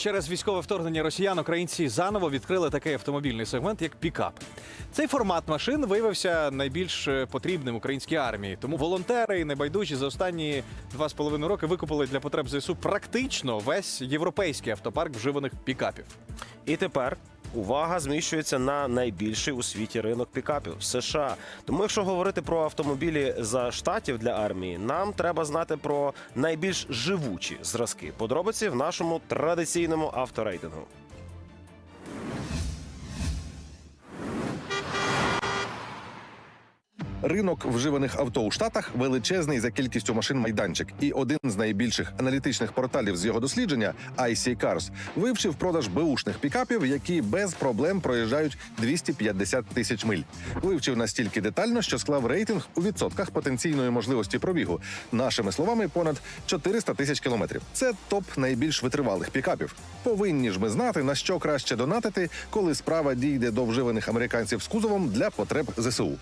Через військове вторгнення росіян українці заново відкрили такий автомобільний сегмент, як пікап. Цей формат машин виявився найбільш е, потрібним українській армії. Тому волонтери і небайдужі за останні два з половиною роки викупили для потреб ЗСУ практично весь європейський автопарк вживаних пікапів. І тепер увага зміщується на найбільший у світі ринок пікапів США. Тому, якщо говорити про автомобілі за штатів для армії, нам треба знати про найбільш живучі зразки. Подробиці в нашому традиційному авторейтингу. Ринок вживаних авто у штатах величезний за кількістю машин майданчик, і один з найбільших аналітичних порталів з його дослідження IC Cars вивчив продаж беушних пікапів, які без проблем проїжджають 250 тисяч миль. Вивчив настільки детально, що склав рейтинг у відсотках потенційної можливості пробігу. Нашими словами, понад 400 тисяч кілометрів. Це топ найбільш витривалих пікапів. Повинні ж ми знати на що краще донатити, коли справа дійде до вживаних американців з кузовом для потреб ЗСУ.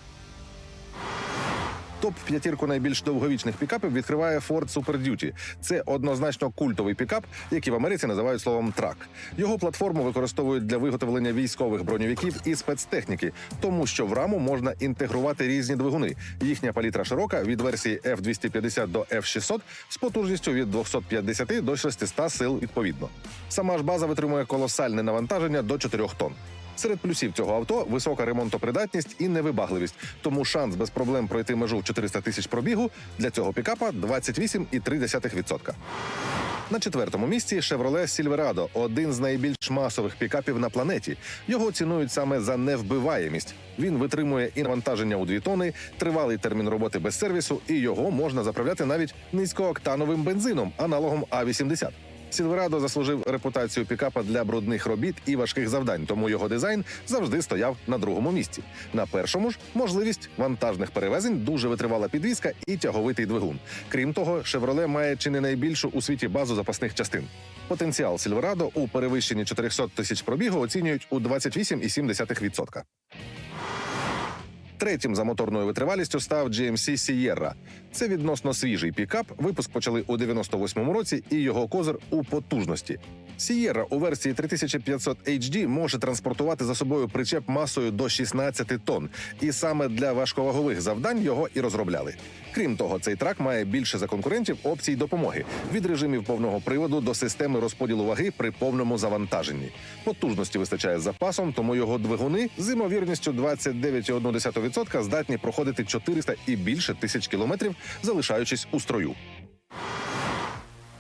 Топ п'ятірку найбільш довговічних пікапів відкриває Ford Super Duty. Це однозначно культовий пікап, який в Америці називають словом трак. Його платформу використовують для виготовлення військових броньовиків і спецтехніки, тому що в раму можна інтегрувати різні двигуни. Їхня палітра широка від версії F250 до F600 з потужністю від 250 до 600 сил відповідно. Сама ж база витримує колосальне навантаження до 4 тонн. Серед плюсів цього авто висока ремонтопридатність і невибагливість. Тому шанс без проблем пройти межу в 400 тисяч пробігу для цього пікапа 28,3%. На четвертому місці Chevrolet Silverado – один з найбільш масових пікапів на планеті. Його цінують саме за невбиваємість. Він витримує і навантаження у 2 тони, тривалий термін роботи без сервісу, і його можна заправляти навіть низькооктановим бензином, аналогом А80. Сільверадо заслужив репутацію пікапа для брудних робіт і важких завдань, тому його дизайн завжди стояв на другому місці. На першому ж можливість вантажних перевезень, дуже витривала підвізка і тяговитий двигун. Крім того, Chevrolet має чи не найбільшу у світі базу запасних частин. Потенціал Сільверадо у перевищенні 400 тисяч пробігу оцінюють у 28,7%. Третім за моторною витривалістю став GMC Sierra. Це відносно свіжий пікап. Випуск почали у 98-му році, і його козир у потужності. Sierra у версії 3500 HD може транспортувати за собою причеп масою до 16 тонн, і саме для важковагових завдань його і розробляли. Крім того, цей трак має більше за конкурентів опцій допомоги від режимів повного приводу до системи розподілу ваги при повному завантаженні. Потужності вистачає з запасом, тому його двигуни з ймовірністю 29,1% здатні проходити 400 і більше тисяч кілометрів, залишаючись у строю.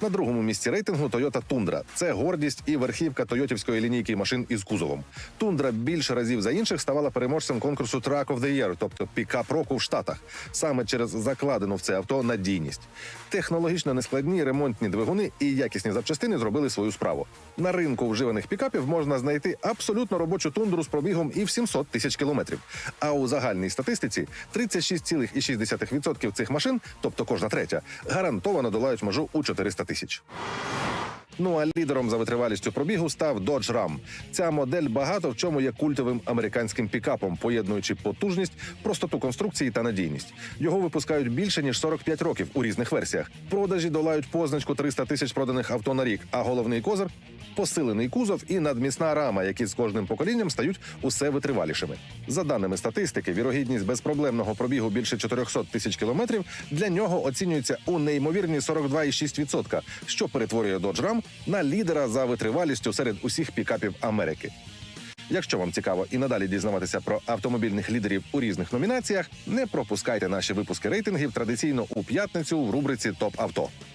На другому місці рейтингу Toyota Tundra. Це гордість і верхівка тойотівської лінійки машин із кузовом. Тундра більше разів за інших ставала переможцем конкурсу Truck of the Year, тобто пікап року в Штатах, саме через закладену в це авто надійність. Технологічно нескладні ремонтні двигуни і якісні запчастини зробили свою справу. На ринку вживаних пікапів можна знайти абсолютно робочу тундру з пробігом і в 700 тисяч кілометрів. А у загальній статистиці 36,6% цих машин, тобто кожна третя, гарантовано долають межу у 400 тисяч. Ну а лідером за витривалістю пробігу став Dodge Ram. Ця модель багато в чому є культовим американським пікапом, поєднуючи потужність, простоту конструкції та надійність. Його випускають більше ніж 45 років у різних версіях. Продажі долають позначку 300 тисяч проданих авто на рік. А головний козир посилений кузов і надмісна рама, які з кожним поколінням стають усе витривалішими. За даними статистики, вірогідність безпроблемного пробігу більше 400 тисяч кілометрів для нього оцінюється у неймовірні 42,6%, що перетворює Dodge Ram на лідера за витривалістю серед усіх пікапів Америки. Якщо вам цікаво і надалі дізнаватися про автомобільних лідерів у різних номінаціях, не пропускайте наші випуски рейтингів традиційно у п'ятницю в рубриці Топ авто.